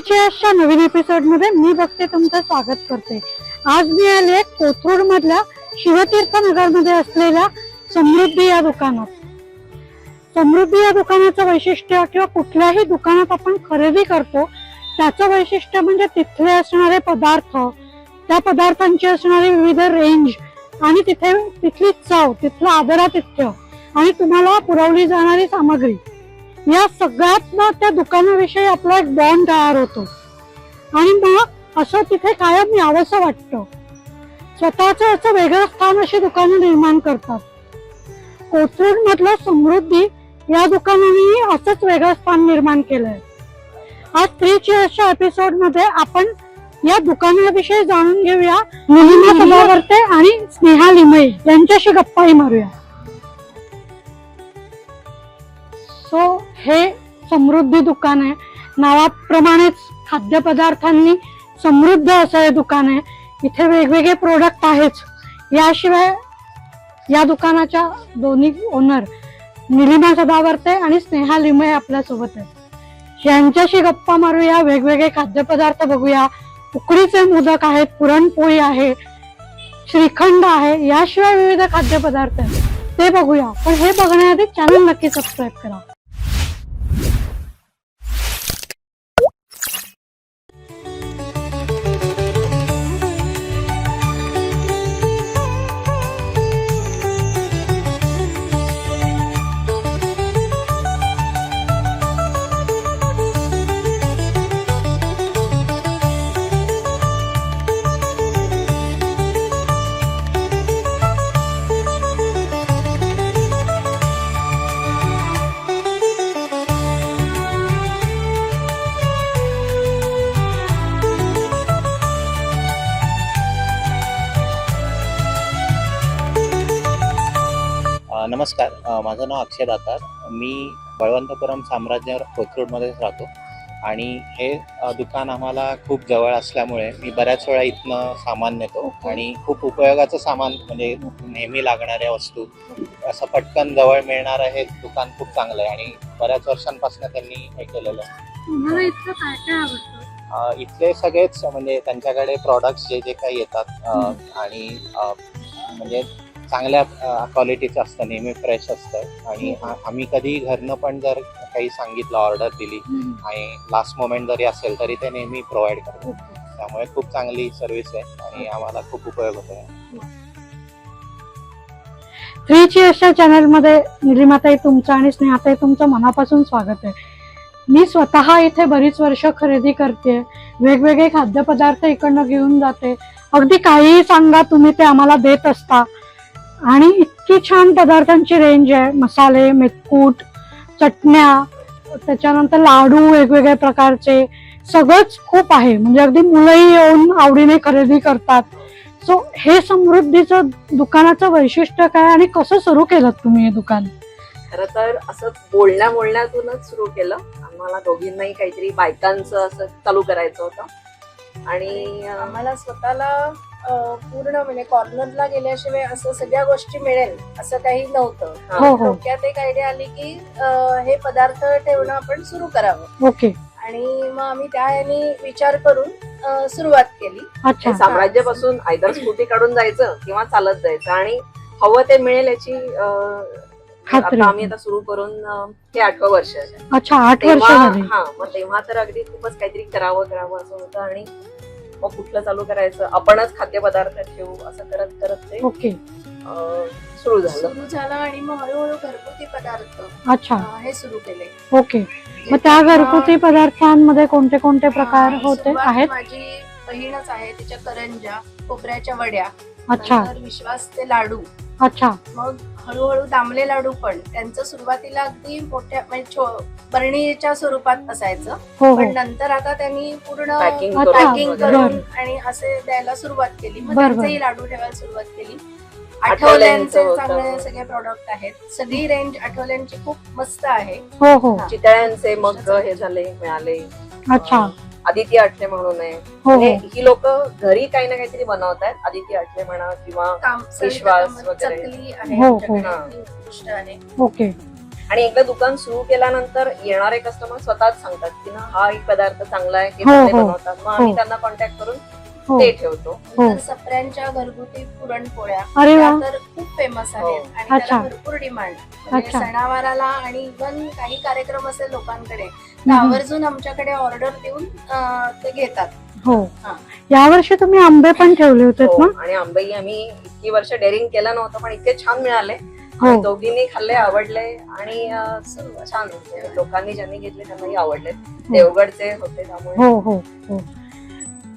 अशा नवीन एपिसोडमध्ये मी बघते तुमचं स्वागत करते. आज मी आले कोथरूड मधल्या शिवतीर्थ नगरमध्ये असलेल्या समृद्धी या दुकानात. समृद्धी या दुकानाचं वैशिष्ट्य किंवा कुठल्याही दुकानात आपण खरेदी करतो त्याचं वैशिष्ट्य म्हणजे तिथले असणारे पदार्थ त्या पदार्थांची असणारी विविध रेंज आणि तिथे तिथली चव तिथलं आदरातिथ्य आणि तुम्हाला पुरवली जाणारी सामग्री. या सगळ्यात ना त्या दुकानाविषयी आपला एक बॉन्ड तयार होतो. आणि मग असं तिथे कायम यावंसं वाटतं. स्वतःचं असं वेगळं स्थान अशी दुकानं निर्माण करतात. कोथरूड मधलं समृद्धी या दुकानाने असंच वेगळं स्थान निर्माण केलंय. आज थ्री चेअर्सच्या एपिसोडमध्ये आपण या दुकानाविषयी जाणून घेऊया. निलिमा सदावर्ते आणि स्नेहा लिमये यांच्याशी गप्पाही मारूया. सो हे समृद्धी दुकान आहे. नावाप्रमाणेच खाद्यपदार्थांनी समृद्ध असं हे दुकान आहे. इथे वेगवेगळे प्रोडक्ट आहेच. याशिवाय या दुकानाच्या दोन्ही ओनर निलिमा सदावर्ते आणि स्नेहा लिमये आपल्यासोबत आहेत. यांच्याशी गप्पा मारूया वेगवेगळे खाद्यपदार्थ बघूया. उकडीचे मोदक आहेत पुरणपोळी आहे श्रीखंड आहे याशिवाय विविध खाद्यपदार्थ आहेत. ते बघूया. पण हे बघण्याआधी चॅनल नक्की सबस्क्राईब करा. नमस्कार. माझं नाव अक्षय दातार. मी बळवंतपुरम साम्राज्य कोथरूडमध्येच राहतो. आणि हे दुकान आम्हाला खूप जवळ असल्यामुळे मी बऱ्याच वेळा इथनं सामान नेतो. आणि खूप उपयोगाचं सामान म्हणजे नेहमी लागणाऱ्या वस्तू असं पटकन जवळ मिळणारं हे दुकान खूप चांगलं आहे. आणि बऱ्याच वर्षांपासून त्यांनी हे केलेलं. आहे इथले सगळेच म्हणजे त्यांच्याकडे प्रॉडक्ट्स जे जे काही येतात आणि म्हणजे चांगल्या क्वालिटीचं असतं नेहमी फ्रेश असतं. आणि आ- आम्ही कधी घरनं पण जर काही सांगितलं ऑर्डर दिली आणि लास्ट मोमेंट जरी असेल तरी ते नेहमी प्रोव्हाइड करतात. त्यामुळे खूप चांगली सर्व्हिस आहे आणि आम्हाला खूप उपयोग होतो. थ्री चेअर्सच्या चॅनलमध्ये निलिमाताई तुमचं आणि स्नेहाताई तुमचं मनापासून स्वागत आहे. मी स्वतः इथे बरीच वर्ष खरेदी करते वेगवेगळे खाद्यपदार्थ इकडनं घेऊन जाते. अगदी काहीही सांगा तुम्ही ते आम्हाला देत असता. आणि इतकी छान पदार्थांची रेंज आहे. मसाले मेथकूट चटण्या त्याच्यानंतर लाडू वेगवेगळ्या प्रकारचे. सगळंच खूप आहे. म्हणजे अगदी मुलंही येऊन आवडीने खरेदी करतात. सो हे समृद्धीचं दुकानाचं वैशिष्ट्य काय आणि कसं सुरू केलं तुम्ही हे दुकान? खर तर असं बोलण्या बोलण्यातूनच सुरू केलं. आम्हाला दोघींनाही काहीतरी बायकांचं असं चालू करायचं होतं. आणि आम्हाला स्वतःला पूर्ण म्हणजे कॉर्नरला गेल्याशिवाय असं सगळ्या गोष्टी मिळेल असं काही नव्हतं. हो. हो डोक्यात एक आयडिया आली की अं, हे पदार्थ ठेवणं आपण सुरू करावं. ओके. आणि मग आम्ही त्या ह्यानी विचार करून अं, सुरुवात केली. अच्छा. साम्राज्यापासून आयदर स्कूटी काढून जायचं किंवा चालत जायचं. आणि हवं ते मिळेल याची अं, खात्री. आता आम्ही आता सुरू करून अं, हे आठवं वर्ष आहे. अच्छा आठ वर्ष तेव्हा झाली हा मग तेव्हा तर अगदी खूपच काहीतरी करावं करावं असं होतं. आणि मग कुठलं चालू करायचं आपणच खाद्यपदार्थ ठेवू असं करत करत ते ओके. अं, सुरू झालं. सुरू झालं आणि मग हळूहळू घरगुती पदार्थ अच्छा. अं, हे सुरू केले. ओके. मग त्या घरगुती पदार्थांमध्ये कोणते कोणते प्रकार अं, होते? सुरुवात आहेत? माझी बहीणच आहे तिच्या करंजा खोबऱ्याच्या वड्या अच्छा. नंतर विश्वास ते लाडू. अच्छा. मग हळूहळू दामले लाडू पण त्यांचं सुरुवातीला अगदी मोठ्या म्हणजे छो- बरणीच्या स्वरूपात असायचं. हो हो. पण नंतर आता त्यांनी पूर्ण Packing पॅकिंग बरं. करून आणि असे द्यायला सुरुवात केली. मग बरं, बरं. त्यांचेही लाडू ठेवायला सुरुवात केली. आठवल्यांचं आठवल्यांचे होतं. चांगले सगळे प्रॉडक्ट आहेत. सगळी रेंज आठवल्यांची खूप मस्त आहे. हो हो. चितळ्यांचे मग हे झाले मिळाले. अच्छा. आदिती आठले म्हणून आहे हो म्हणजे हो. ही लोक घरी काही ना काहीतरी बनवत आहेत आदिती आठले म्हणा किंवा विश्वास वगैरे. हो, ओके. आणि एकदा दुकान सुरू केल्यानंतर येणारे कस्टमर स्वतःच सांगतात की ना हा एक पदार्थ चांगला आहे हो, बनवतात. मग आम्ही. त्यांना कॉन्टॅक्ट करून ते ठेवतो. हो. तर सप्र्यांच्या घरगुती पुरणपोळ्या अरे वा. त्या तर खूप फेमस आहेत हो. आणि त्याला अच्छा. भरपूर डिमांड म्हणजे अच्छा. सणावाराला आणि इव्हन काही कार्यक्रम असेल लोकांकडे तर हम्म. आवर्जून आमच्याकडे ऑर्डर देऊन अं, ते घेतात. हो. हा. यावर्षी तुम्ही आंबे पण ठेवले होते हो, ना? आणि आंबेही आम्ही इतकी वर्ष डेअरिंग केलं नव्हतं पण इतके छान मिळाले. हो. दोघींनी खाल्ले आवडले. आणि अं, सर्व छान. म्हणजे लोकांनी ज्यांनी घेतले त्यांनाही आवडले. देवगडचे होते त्यामुळे. हो हो हो.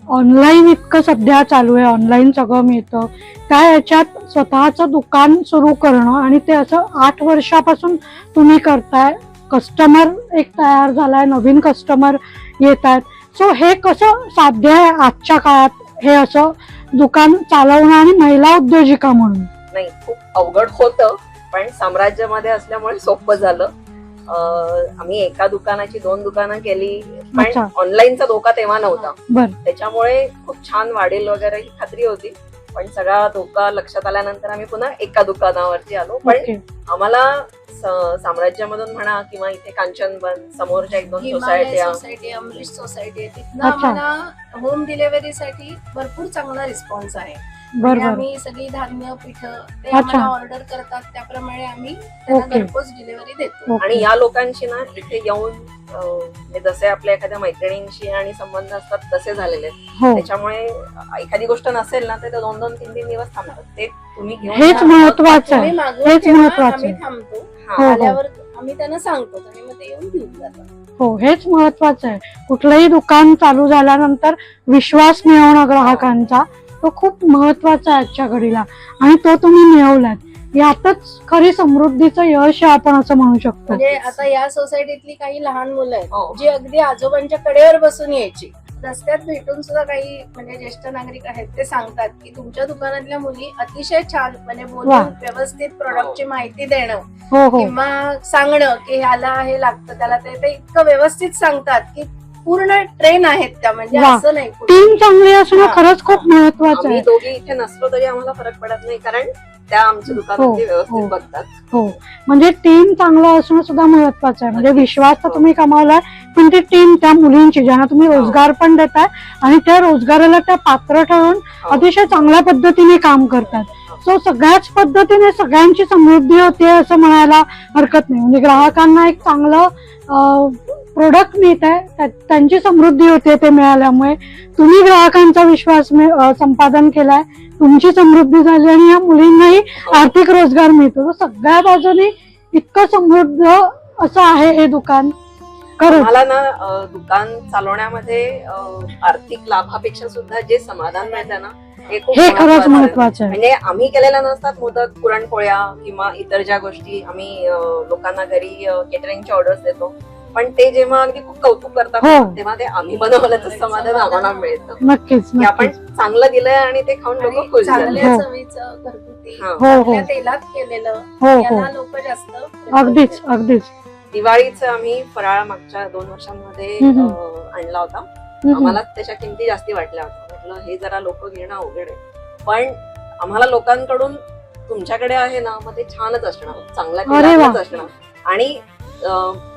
ऑनलाईन इतकं सध्या चालू आहे ऑनलाईन सगळं मिळतं. त्या याच्यात स्वतःचं दुकान सुरू करणं आणि ते असं आठ वर्षापासून तुम्ही करताय कस्टमर एक तयार झालाय नवीन कस्टमर येत आहेत. सो हे कसं साध्य आहे आजच्या काळात? हे असं दुकान चालवणं आणि महिला उद्योजिका म्हणून. नाही खूप अवघड होतं पण साम्राज्यामध्ये असल्यामुळे सोपं झालं. आम्ही एका दुकानाची दोन दुकानं केली. पण. ऑनलाईनचा धोका तेव्हा नव्हता. बर. त्याच्यामुळे खूप छान वाढेल वगैरे ही खात्री होती. पण सगळा धोका लक्षात आल्यानंतर आम्ही पुन्हा एका दुकानावरती आलो. पण आम्हाला साम्राज्यामधून म्हणा किंवा इथे कांचनवन समोरच्या एक दोन सोसायटी अमरीश सोसायटी आहे. तिथनं. आम्हाला होम डिलिव्हरीसाठी भरपूर चांगला रिस्पॉन्स आहे. बर बर आम्ही सगळी धान्य पीठ ते अच्छा. आम्हाला ऑर्डर करतात त्याप्रमाणे आम्ही त्यांना ओके. घरपोच डिलिव्हरी देतो. आणि या लोकांची ना इथे येऊन अं, म्हणजे जसे आपल्या एखाद्या मैत्रिणींशी आणि संबंध असतात तसे झालेले आहेत. हो त्याच्यामुळे एखादी गोष्ट नसेल ना तर ते दोन दोन तीन तीन दिवस थांबतात ते तुम्ही घेऊन हेच. महत्वाचं तुम्ही आहे हेच महत्वाचं आम्ही आहे. थांबतो हा. हो, हो. आल्यावर आम्ही त्यांना सांगतो आणि मग ते येऊन घेऊन जातात हो हेच महत्वाचं आहे कुठलंही दुकान चालू झाल्यानंतर विश्वास मिळवणं ग्राहकांचा तो खूप महत्त्वाचा आहे आजच्या घडीला. आणि तो तुम्ही मिळवलात. यातच खरी समृद्धीचं यश आहे आपण असं म्हणू शकतो. म्हणजे आता या सोसायटीतली काही लहान मुलं आहेत हो. जी अगदी आजोबांच्या कडेवर बसून यायची. रस्त्यात भेटून सुद्धा काही म्हणजे ज्येष्ठ नागरिक आहेत ते सांगतात की तुमच्या दुकानातल्या मुली अतिशय छान म्हणजे. बोलून व्यवस्थित प्रोडक्टची माहिती देणं हो हो. किंवा सांगणं की ह्याला हे लागतं त्याला ते इतकं व्यवस्थित सांगतात की पूर्ण ट्रेन आहेत त्या म्हणजे वा. असं नाही कुठे. टीम चांगली असणं हा. खरंच खूप महत्वाचं आम्ही आहे दोघी इथे नसलो तरी आम्हाला फरक पडत नाही कारण त्या आमच्या हो, हो. व्यवस्थित बघतात हो म्हणजे टीम चांगलं असणं सुद्धा महत्वाचं आहे म्हणजे. विश्वास तर हो. तुम्ही कमावलाय पण ती टीम त्या मुलींची ज्यांना तुम्ही हो. रोजगार पण देताय आणि त्या रोजगाराला त्या पात्र ठरवून हो. अतिशय चांगल्या पद्धतीने काम करतात सो सगळ्याच पद्धतीने सगळ्यांची समृद्धी होते असं म्हणायला हरकत नाही म्हणजे ग्राहकांना एक चांगलं प्रोडक्ट मिळत आहे त्यांची समृद्धी होते ते मिळाल्यामुळे. तुम्ही ग्राहकांचा विश्वास संपादन केलाय तुमची समृद्धी झाली आणि या मुलींनाही आर्थिक रोजगार मिळतो. सगळ्या बाजूनी इतकं समृद्ध असं आहे हे दुकान. मला ना दुकान चालवण्यामध्ये आर्थिक लाभापेक्षा सुद्धा जे समाधान मिळतं ना हे हे खरंच. महत्वाचं आहे. म्हणजे आम्ही केलेल्या नसतात मोदक पुरणपोळ्या किंवा इतर ज्या गोष्टी आम्ही लोकांना घरी केटरिंगचे ऑर्डर्स देतो. पण ते जेव्हा अगदी खूप कौतुक करतात हो. तेव्हा ते आम्ही बनवल्याचं समाधान आम्हाला मिळतं नक्कीच की आपण नक्कीच चांगलं दिलंय आणि ते खाऊन आणि लोक खुश झाले चांगल्या हो. चवीचं घरगुती हा. हो हो तेलात केलेलं हो हो याला लोक जास्त prefer अगदीच करतात. अगदीच दिवाळीचं आम्ही फराळ मागच्या दोन वर्षांमध्ये हम्म. अं, आणला होता हम्म. आम्हाला त्याच्या किमती जास्ती वाटल्या होत्या म्हटलं हे जरा लोक घेणं अवघड आहे पण आम्हाला लोकांकडून तुमच्याकडे आहे ना मग ते छानच असणार चांगल्या अरे वा. तेलातच असणार आणि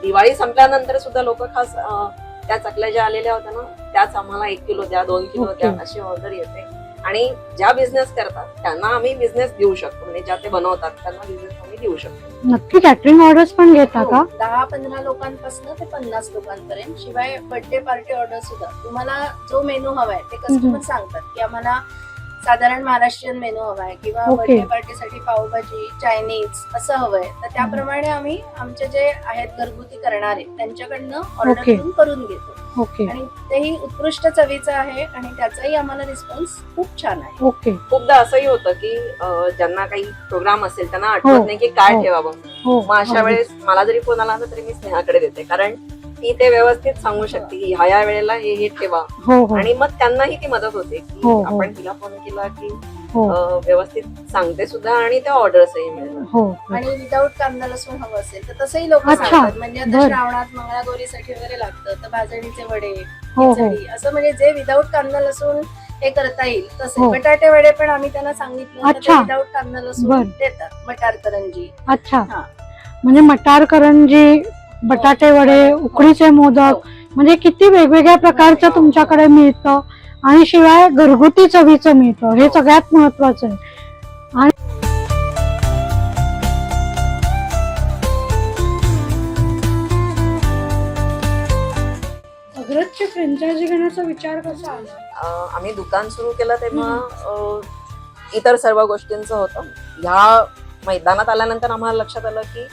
दिवाळी संपल्यानंतर सुद्धा लोक खास त्या चकल्या ज्या आलेल्या होत्या ना त्याच आम्हाला एक किलो द्या दोन किलो द्या. अशी ऑर्डर येते. आणि ज्या बिझनेस करतात त्यांना आम्ही बिझनेस देऊ शकतो. म्हणजे ज्या ते बनवतात त्यांना बिझनेस आम्ही देऊ शकतो. नक्की कॅटरिंग ऑर्डर्स पण घेता का? हो, दहा पंधरा लोकांपासून ते पन्नास लोकांपर्यंत शिवाय बर्थडे पार्टी ऑर्डर सुद्धा. तुम्हाला जो मेनू हवाय ते कस्टमर. सांगतात की आम्हाला साधारण महाराष्ट्रीयन मेनू हवाय किंवा ओके. बर्थडे पार्टीसाठी पावभाजी चायनीज असं हवंय तर त्याप्रमाणे आम्ही आमचे जे आहेत घरगुती करणारे त्यांच्याकडनं ऑर्डर. घेऊन करून घेतो ओके आणि तेही उत्कृष्ट चवीचं आहे आणि त्याचाही आम्हाला रिस्पॉन्स खूप छान आहे ओके खूपदा असंही होतं की अं, ज्यांना काही प्रोग्राम असेल त्यांना आठवत हो. नाही की काय हो. ठेवावं हो मग अशा. वेळेस मला जरी फोन आला तरी मी स्नेहाकडे देते कारण ती ते व्यवस्थित सांगू शकते की ह्या या वेळेला हे हे ठेवा हो हो आणि मग त्यांनाही ती मदत होते की हो, हो. आपण तिला फोन केला की हो अं, व्यवस्थित सांगते सुद्धा आणि त्या ऑर्डर्सही मिळतात हो आणि विदाऊट कांदा लसूण हवं असेल तर तसंही लोक अच्छा. सांगतात म्हणजे आता बरं. श्रावणात मंगळागौरीसाठी वगैरे लागतं तर भाजणीचे वडे हो हो खिचडी असं म्हणजे जे विदाऊट कांदा लसूण हे करता येईल तसे हो. बटाटे वडे पण आम्ही त्यांना सांगितलं तर अच्छा. विदाऊट कांदा लसूण बरं. देतात मटार करंजी अच्छा हा. म्हणजे मटार करंजी बटाटे वडे उकडीचे मोदक म्हणजे किती वेगवेगळ्या प्रकारचं तुमच्याकडे मिळतं. आणि शिवाय घरगुती चवीचं मिळतं. हे सगळ्यात महत्वाचं आहे. आणि फ्रँचायझी घेण्याचा विचार कसा आला? आम्ही दुकान सुरू केलं तेव्हा इतर सर्व गोष्टींचं होतं. ह्या मैदानात आल्यानंतर आम्हाला लक्षात आलं की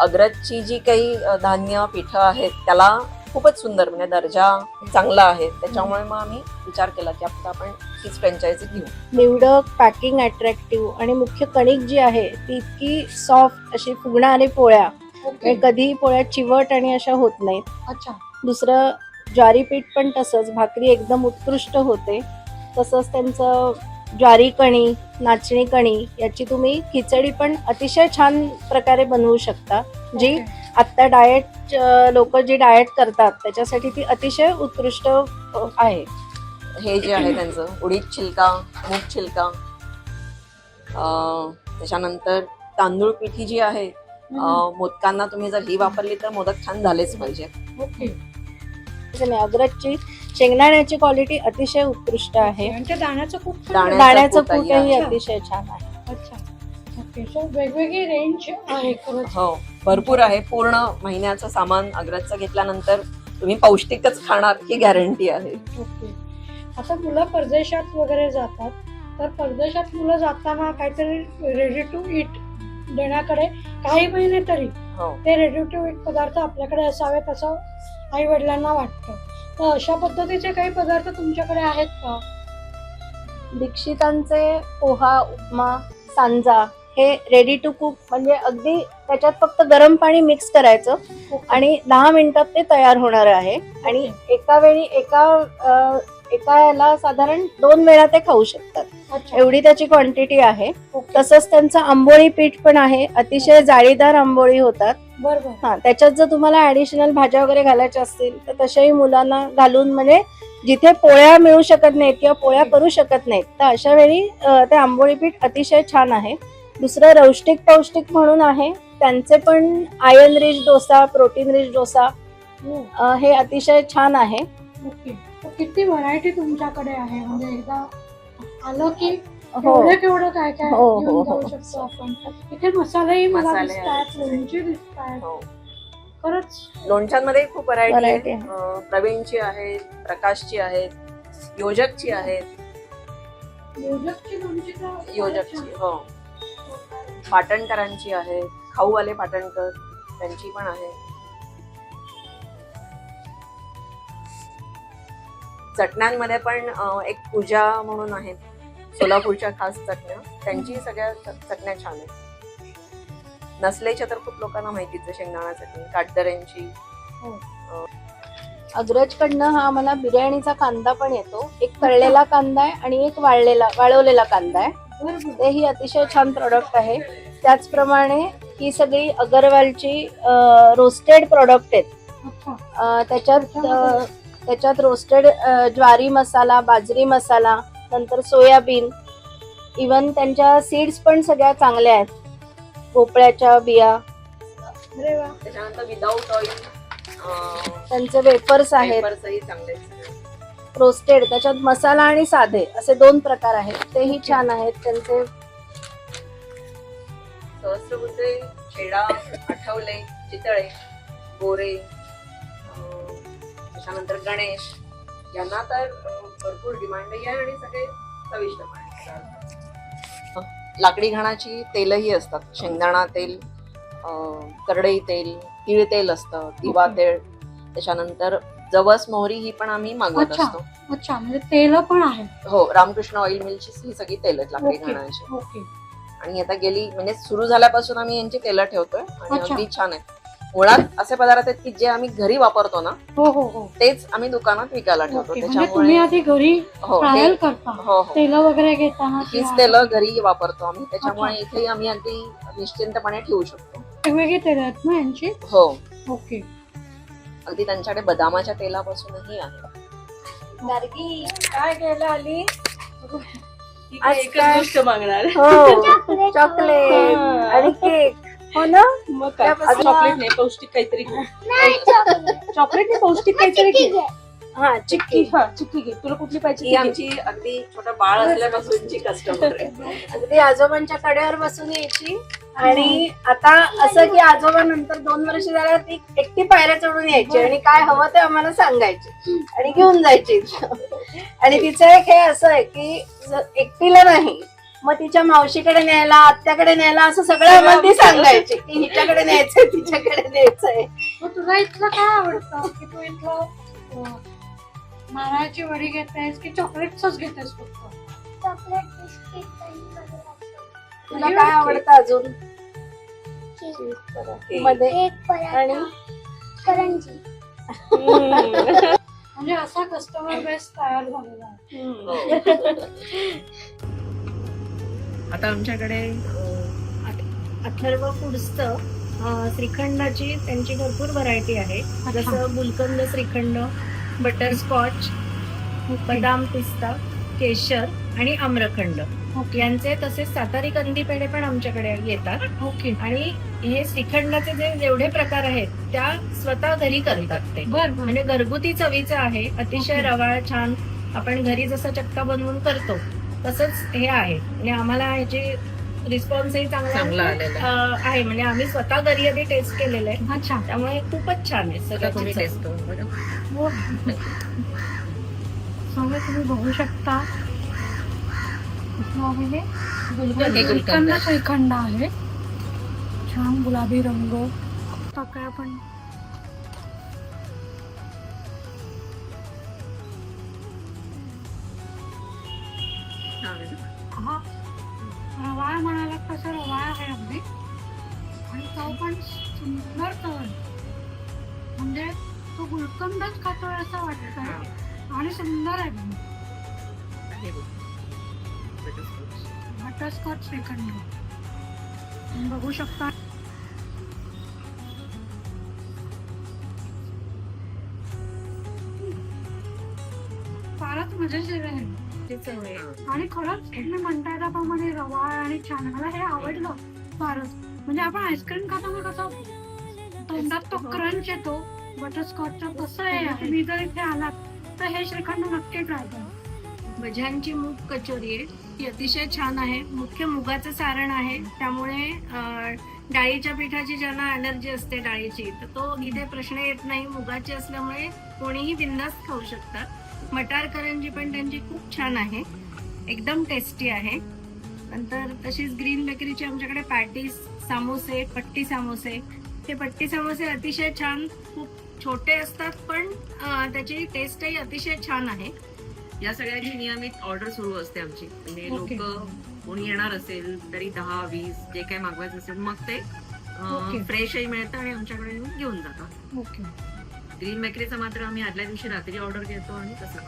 अग्रजची जी काही धान्य पिठं आहेत त्याला खूपच सुंदर म्हणजे दर्जा चांगला आहे. त्याच्यामुळे मग आम्ही विचार केला की आता आपण हीच फ्रँचायझी घेऊ. निवडक पॅकिंग अट्रॅक्टिव्ह आणि मुख्य कणिक जी आहे ती इतकी सॉफ्ट अशी फुगणारी पोळ्या. म्हणजे कधीही पोळ्या चिवट आणि अशा होत नाहीत. अच्छा. दुसरं ज्वारी पीठ पण तसंच भाकरी एकदम उत्कृष्ट होते. तसंच त्यांचं ज्वारी कणी नाचणी कणी याची तुम्ही खिचडी पण अतिशय छान प्रकारे बनवू शकता जी आत्ता डाएट लोक जी डाएट करतात त्याच्यासाठी ती अतिशय उत्कृष्ट आहे. हे जे आहे त्यांचं उडीद छिलका मूग छिलका अं, त्याच्यानंतर तांदूळ पिठी जी आहे अं, मोदकांना तुम्ही जर ही वापरली तर मोदक छान झालेच पाहिजे ओके. अग्रजची शेंगदाण्याची क्वालिटी अतिशय उत्कृष्ट आहे. आणि ते दाण्याचं खूप छान दाण्याचं आहे. दाण्याचं कूटही कूटही आहे. अतिशय छान आहे. अच्छा. ओके सो वेगवेगळी रेंज आहे खरंच. हो भरपूर आहे. पूर्ण महिन्याचं सामान अग्रजचं घेतल्यानंतर तुम्ही पौष्टिकच खाणार ही गॅरंटी आहे. ओके. आता मुलं परदेशात वगैरे जातात. तर परदेशात मुलं जाताना काहीतरी रेडी टू इट देण्याकडे काही महिने तरी हो. ते रेडी टू इट पदार्थ आपल्याकडे असावेत असं आई वडिलांना वाटतं. तर अशा पद्धतीचे काही पदार्थ तुमच्याकडे आहेत का? दीक्षितांचे पोहा उपमा सांजा हे रेडी टू कुक म्हणजे अगदी त्याच्यात फक्त गरम पाणी मिक्स करायचं आणि दहा मिनिटात ते तयार होणार आहे. आणि एका वेळी एका एका याला साधारण दोन वेळा ते खाऊ शकतात. एवढी त्याची क्वांटिटी आहे. तसंच त्यांचं आंबोळी पीठ पण आहे. अतिशय जाळीदार आंबोळी होतात. बरोबर. हा त्याच्यात जर तुम्हाला ऍडिशनल भाज्या वगैरे घालायच्या असतील तर तशाही मुलांना घालून म्हणजे जिथे पोळ्या मिळू शकत नाहीत किंवा पोळ्या करू शकत नाहीत तर अशा वेळी ते आंबोळी पीठ अतिशय छान आहे. दुसरं रौष्टिक पौष्टिक म्हणून आहे त्यांचे पण iron rich dosa protein rich dosa हो, हे अतिशय छान आहे. किती व्हरायटी तुमच्याकडे आहे? म्हणजे एकदा आलं की हो. केवढं केवढं काय काय हो, हो, घेऊन जाऊ हो. शकतो आपण? इथे मसालेही मला मसाले दिसतात लोणची दिसतात हो. खरंच लोणच्यांमध्ये खूप व्हरायटी Variety आहे. आहे. अं, प्रवीणची आहे प्रकाशची आहेत योजकची आहेत. योजकची लोणची तर योजकची हो. पाटणकरांची आहे खाऊवाले पाटणकर त्यांची पण आहे. चटण्यांमध्ये पण अं, एक पूजा म्हणून आहेत. सोलापूरच्या खास चटण्या त्यांची सगळ्या चटण्या छान आहेत. नसलेच्या तर खूप लोकांना माहितीच शेंगदाणा चटणी काटदऱ्यांची. अग्रजकडनं हा आम्हाला बिर्याणीचा कांदा पण येतो. एक तळलेला कांदा आहे आणि एक वाळलेला वाळवलेला कांदा आहे. ही अतिशय छान प्रॉडक्ट आहे. त्याचप्रमाणे ही सगळी अगरवालची रोस्टेड प्रॉडक्ट आहेत. त्याच्यात त्याच्यात रोस्टेड ज्वारी मसाला बाजरी मसाला नंतर सोयाबीन. इवन त्यांच्या सीड्स पण सगळ्या चांगल्या आहेत. भोपळ्याच्या बिया. अरे वा. त्याच्यानंतर विदाऊट ऑइल त्यांचे वेफर्स आहेत. चांगले आहेत. रोस्टेड त्याच्यात मसाला आणि साधे असे दोन प्रकार आहेत. तेही छान आहेत त्यांचे. सहस्रबुद्धे आठवले चितळे गोरे त्याच्यानंतर गणेश. यांना तर भरपूर डिमांडही आहे आणि सगळे चविष्ट पण. लाकडी घाणाची तेलही असतात शेंगदाणा तेल करडई तेल तीळ तेल असतं दिवा. तेल त्याच्यानंतर जवस मोहरी ही पण आम्ही मागवत अच्छा. असतो अच्छा म्हणजे तेल पण आहे हो रामकृष्ण ऑइल मिलची ही सगळी तेल आहेत लाकडी ओके. घाणाची ओके आणि आता गेली म्हणजे सुरू झाल्यापासून आम्ही यांची तेलं ठेवतोय आणि अच्छा. अगदी छान आहे मुळात असे पदार्थ आहेत की जे आम्ही घरी वापरतो ना हो हो हो. तेच आम्ही दुकानात विकायला ठेवतो. ओके म्हणजे तुम्ही त्याच्यामुळे आधी घरी हो ट्रायल हे- करता. हो तेल वगैरे घेताना हीच किंवा तेलं घरी वापरतो आम्ही. त्याच्यामुळे. इथेही आम्ही अगदी निश्चिंतपणे ठेवू शकतो. वेगवेगळी तेल आहेत ना यांची? हो. ओके. अगदी त्यांच्याकडे बदामाच्या तेलापासूनही आहे. गार्गी काय घ्यायला आली? आज काय एकच काय? गोष्ट मागणार. हो चॉकलेट आणि केक. हो ना? मग काय? आज चॉकलेट नाही पौष्टिक काहीतरी घे. चॉकलेट नाही पौष्टिक काहीतरी घे. हा चिक्की. हा चिक्की घे. तुला कुठली पाहिजे? ही आमची अगदी छोटा बाळ असल्यापासूनची कस्टमर आहे. अगदी आजोबांच्या कड्यावर बसून यायची. आणि आता असं की आजोबा नंतर दोन वर्ष झाल्या ती एकटी पायऱ्या चढून यायची. आणि काय हवं ते आम्हाला सांगायची. आणि घेऊन जायची. आणि तिचं एक हे असं आहे की ज- एकटीला नाही मग तिच्या मावशीकडे न्यायला आत्याकडे न्यायला असं सगळं आम्हाला ती सांगायची की हिच्याकडे न्यायचंय तिच्याकडे न्यायचंय. मग तुला इथलं काय आवडतं? की तू इथलं अं, नारळाची वडी घेतेस की चॉकलेट्सच घेतेस फक्त? चॉकलेट बिस्किट तुला काय आवडतं अजून? मध्ये. एक पराठा. आणि? करंजी. म्हणजे असा कस्टमर बेस तयार झालेला आहे. आता आमच्याकडे अथर्व फूड्सचं श्रीखंडाची त्यांची भरपूर व्हरायटी आहे. जसं गुलकंद श्रीखंड बटरस्कॉच बदाम पिस्ता केशर आणि आम्रखंड. यांचे तसेच सातारी कंदी पेढे पण आमच्याकडे येतात. ओके. आणि हे श्रीखंडाचे जे जेवढे प्रकार आहेत त्या स्वतः घरी करतात ते. बर म्हणजे घरगुती चवीचं आहे. अतिशय. रवाळ छान. आपण घरी जसं चक्का बनवून करतो तसंच हे आहे. आणि आम्हाला ह्याची रिस्पॉन्सही चांगला चांगला आलेला आहे. म्हणजे आम्ही स्वतः घरी आधी टेस्ट केलेलं आहे. अच्छा. त्यामुळे खूपच छान आहे. सगळं टेस्ट. हो. सगळं तुम्ही बघू शकता. गुलकंद. हे श्रीखंड आहे. छान गुलाबी रंग. काय आपण म्हणाला तसं रवाळ आहे अगदी. आणि तो पण सुंदर आहे. म्हणजे तो गुलकंदच खातोय असं वाटतंय. आणि सुंदर आहे. बटरस्कॉच. श्रीखंड. बघू शकता. फारच मजेशीर आहे. चव आहे. आणि खरंच तुम्ही म्हणताय त्याप्रमाणे रवा आणि छान मला हे आवडलं फारच. म्हणजे आपण आईस्क्रीम खाताना कसं तोंडात तो क्रंच येतो. बटरस्कॉचचा तसं आहे. तुम्ही जर इथे आलात तर हे श्रीखंड नक्की ट्राय करा. भज्यांची मूग कचोरी आहे. ती अतिशय छान आहे. मुख्य मुगाचं सारण आहे. त्यामुळे डाळीच्या पिठाची ज्यांना अलर्जी असते डाळीची तर तो इथे प्रश्न येत नाही. मुगाची असल्यामुळे कोणीही बिंदास्त खाऊ शकतात. मटार करंजी पण त्यांची खूप छान आहे. एकदम टेस्टी आहे. नंतर तशीच ग्रीन बेकरीची आमच्याकडे पॅटीस सामोसे पट्टी सामोसे. हे पट्टी समोसे अतिशय छान खूप छोटे असतात पण त्याची टेस्टही अतिशय छान आहे. या सगळ्याची नियमित ऑर्डर सुरू असते आमची. म्हणजे. लोक कोणी येणार असेल तरी दहा वीस जे काही मागवायचं असेल मग ते. फ्रेशही मिळतं आणि आमच्याकडे येऊन घेऊन जातात. ओके ग्रीन बेकरीचं मात्र आम्ही आदल्या दिवशी रात्री ऑर्डर घेतो आणि तसं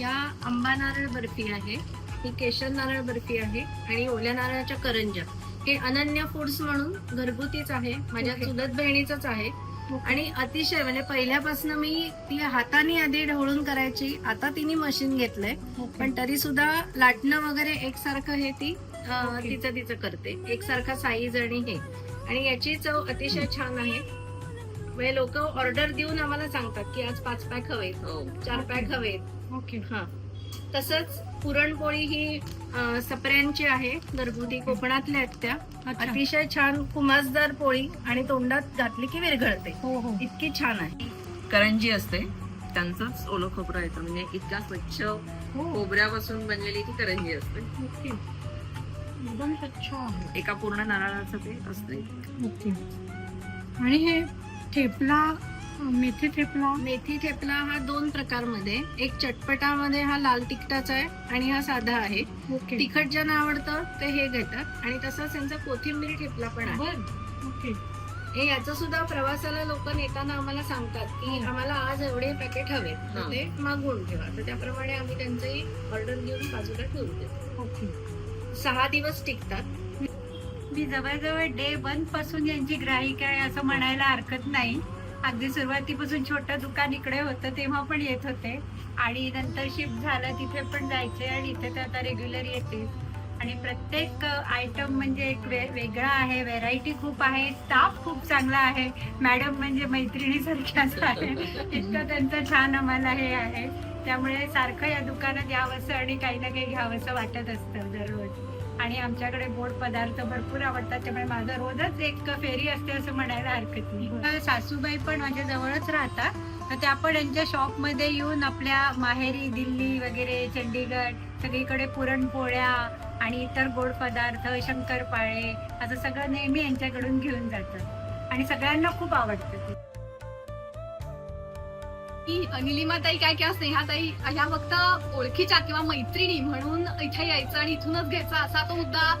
या आंबा नारळ बर्फी आहे ही केशर नारळ बर्फी आहे आणि ओल्या नारळाच्या करंज्या. हे अनन्य फूड्स म्हणून घरगुतीच आहे माझ्या. चुलत बहिणीचंच आहे. आणि अतिशय म्हणजे पहिल्यापासून मी ती हाताने आधी ढवळून करायची आता तिने मशीन घेतलंय. पण तरी सुद्धा लाटणं वगैरे एकसारखं हे ती. तिचं तिचं करते. एकसारखा साईज आणि हे. आणि याची चव अतिशय छान आहे. म्हणजे लोक ऑर्डर देऊन आम्हाला सांगतात की आज पाच पॅक हवेत हो. चार पॅक हवेत. ओके. हा. तसंच पुरणपोळी ही सपऱ्यांची आहे. घरगुती कोकणातल्या आहेत त्या. अतिशय छान खुमासदार पोळी आणि तोंडात घातली की विरघळते. हो हो. इतकी छान आहे. करंजी असते. त्यांचंच ओलं खोबरं येतं. म्हणजे इतका स्वच्छ हो. खोबऱ्यापासून बनलेली ती करंजी असते. ओके. एकदम स्वच्छ आहे. एका पूर्ण नारळाचं ते असते. ओके. आणि हे थेपला मेथी थेपला मेथी ठेपला हा दोन प्रकारमध्ये. एक चटपटामध्ये हा लाल तिखटाचा आहे आणि हा साधा आहे. ओके. तिखट ज्यांना आवडतं ते हे घेतात. आणि तसंच त्यांचा कोथिंबीर ठेपला पण आहे. ओके. हे याचं सुद्धा प्रवासाला लोक नेताना आम्हाला सांगतात की आम्हाला आज एवढे पॅकेट हवेत तर हा. ते मागवून ठेवा. तर त्याप्रमाणे आम्ही त्यांचंही ऑर्डर घेऊन बाजूला ठेवून देतो. ओके. सहा दिवस टिकतात. मी जवळजवळ डे वनपासून यांची ग्राहिक आहे असं म्हणायला हरकत नाही. अगदी सुरुवातीपासून छोटं दुकान इकडे होतं तेव्हा पण येत होते. आणि नंतर शिफ्ट झालं तिथे पण जायचे आणि इथे तर आता रेग्युलर येते. आणि प्रत्येक आयटम म्हणजे एक वे वेगळा आहे व्हेरायटी खूप आहे स्टाफ खूप चांगला आहे. मॅडम म्हणजे मैत्रिणीसारख्याच आहे. इतकं त्यांचं छान आम्हाला हे आहे. त्यामुळे सारखं या दुकानात यावंसं आणि काही ना काही घ्यावंसं वाटत असतं दररोज. आणि आमच्याकडे गोड पदार्थ भरपूर आवडतात त्यामुळे माझं रोजच एक फेरी असते असं म्हणायला हरकत नाही. सासूबाई पण माझ्या जवळच राहतात तर त्या पण यांच्या शॉपमध्ये येऊन आपल्या माहेरी दिल्ली वगैरे चंडीगड सगळीकडे पुरणपोळ्या आणि इतर गोड पदार्थ शंकरपाळे असं सगळं नेहमी यांच्याकडून घेऊन जातात. आणि सगळ्यांना खूप आवडतं ते. की निलिमाताई काय किंवा स्नेहाताई ह्या फक्त ओळखीच्या किंवा मैत्रिणी म्हणून इथे यायचं आणि इथूनच घ्यायचा असा तो मुद्दा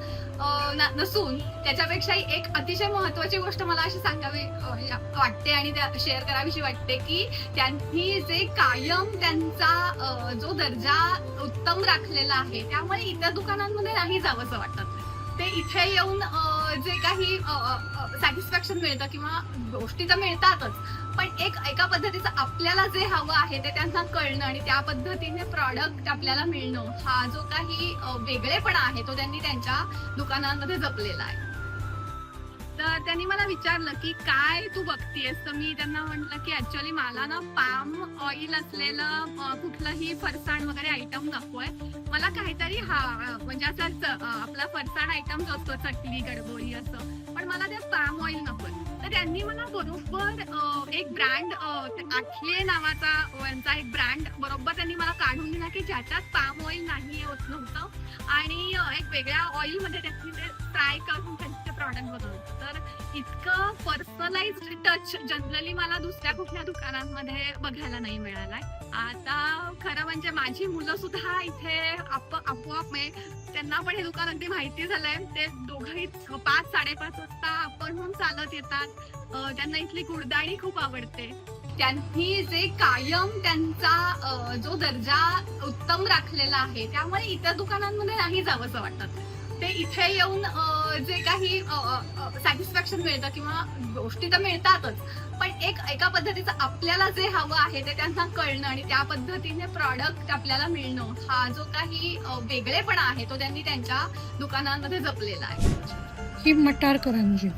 नसून त्याच्यापेक्षा एक अतिशय महत्वाची गोष्ट मला अशी सांगावी वाटते आणि शेअर करावीशी वाटते की त्यांनी जे कायम त्यांचा जो दर्जा उत्तम राखलेला आहे त्यामुळे इतर दुकानांमध्ये नाही जावंसं वाटत. ते इथे येऊन जे काही सॅटिस्फॅक्शन मिळतं किंवा गोष्टी तर मिळतातच पण एक एका पद्धतीचं आपल्याला जे हवं आहे ते त्यांना कळणं आणि त्या पद्धतीने प्रॉडक्ट आपल्याला मिळणं हा जो काही वेगळेपणा आहे तो त्यांनी त्यांच्या दुकानांमध्ये जपलेला आहे. तर त्यांनी मला विचारलं की काय तू बघतीयस? तर मी त्यांना म्हटलं की ऍक्च्युअली मला ना पाम ऑइल असलेलं कुठलंही फरसाण वगैरे आयटम नकोय. मला काहीतरी हा म्हणजे असं आपला फरसाण आयटम जो असतो चटणी गडबोरी असं पण मला ते पाम ऑइल नकोय. तर त्यांनी मला बरोबर एक ब्रँड आठले नावाचा यांचा एक ब्रँड बरोबर त्यांनी मला काढून दिला की ज्याच्यात पाम ऑइल नाही होत नव्हतं. आणि एक वेगळ्या ऑइलमध्ये त्यांनी ते ट्राय करून त्यांचे प्रॉडक्ट बनवलं तर इतकं पर्सनलाइज टच जनरली मला दुसऱ्या कुठल्या दुकानांमध्ये बघायला नाही मिळालाय. आता खरं म्हणजे माझी मुलं सुद्धा इथे आप आपोआप म्हणजे त्यांना पण हे दुकान अगदी माहिती झालंय. ते दोघंही पाच साडेपाच वाजता आपण चालत येतात. त्यांना इथली कुडदाणी खूप आवडते. त्यांनी जे कायम त्यांचा जो दर्जा उत्तम राखलेला आहे त्यामुळे इतर दुकानांमध्ये नाही जावंसं वाटत. ते इथे येऊन जे काही सॅटिस्फॅक्शन मिळतं किंवा गोष्टी तर मिळतातच. पण एक एका पद्धतीचं आपल्याला जे हवं आहे ते त्यांना कळणं आणि त्या पद्धतीने प्रॉडक्ट आपल्याला मिळणं हा जो काही वेगळेपणा आहे तो त्यांनी त्यांच्या दुकानांमध्ये जपलेला आहे. ही मटार करंजी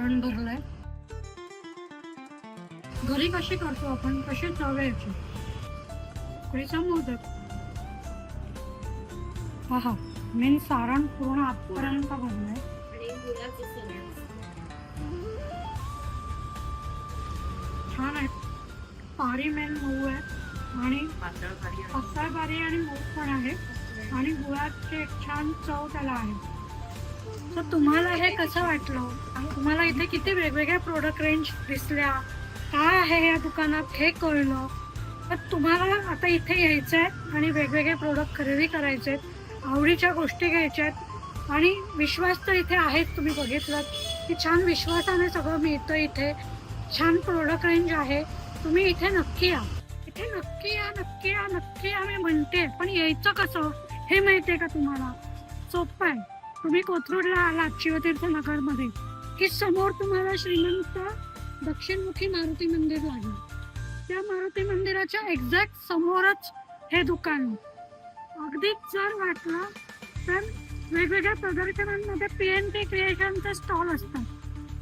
सारण भरलंय घरी कशी करतो आपण? कशी चव यायची उकडीचा मोदक हा हा मेन सारण पूर्ण आतपर्यंत भरलंय. छान आहे. पारी मेन मऊ आहे. आणि पातळ बारी आणि मऊ पण आहे. आणि गुळाची एक छान चव त्याला आहे. तर तुम्हाला हे कसं वाटलं? तुम्हाला इथे किती वेगवेगळ्या प्रोडक्ट रेंज दिसल्या? काय आहे या दुकानात? हे कळलं. तर तुम्हाला आता इथे यायचं आहे आणि वेगवेगळे प्रोडक्ट खरेदी करायचे आहेत आवडीच्या गोष्टी घ्यायच्या आहेत आणि विश्वास तर इथे आहेच तुम्ही बघितलं की छान विश्वासाने सगळं मिळतं इथे. छान प्रोडक्ट रेंज आहे. तुम्ही इथे नक्की या. इथे नक्की या नक्की या नक्की या मी म्हणते. पण यायचं कसं? हे माहिती आहे का तुम्हाला? सोपं आहे तुम्ही कोथरूडला आलात शिवतीर्थ नगरमध्ये. की समोर तुम्हाला श्रीमंत दक्षिणमुखी मारुती मंदिर लागेल. त्या मारुती मंदिराच्या एक्झॅक्ट समोरच हे दुकान. अगदी अगदीच जर वाटलं तर वेगवेगळ्या प्रदर्शनांमध्ये पी एन पी क्रिएशनचे स्टॉल असतात.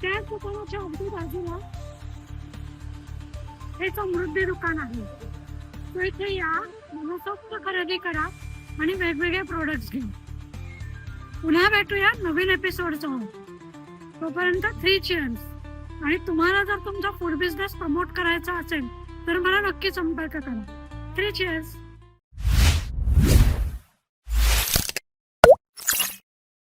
त्या दुकानाच्या अगदी बाजूला हे समृद्धी दुकान आहे. तो इथे या मनसोक्त खरेदी करा आणि वेगवेगळे प्रोडक्ट्स घ्या. पुन्हा भेटूया नवीन एपिसोड तोपर्यंत थ्री चेअर्स आणि तुम्हाला जर तुमचा फूड बिझनेस प्रमोट करायचा असेल तर मला नक्की संपर्क करा. Three chairs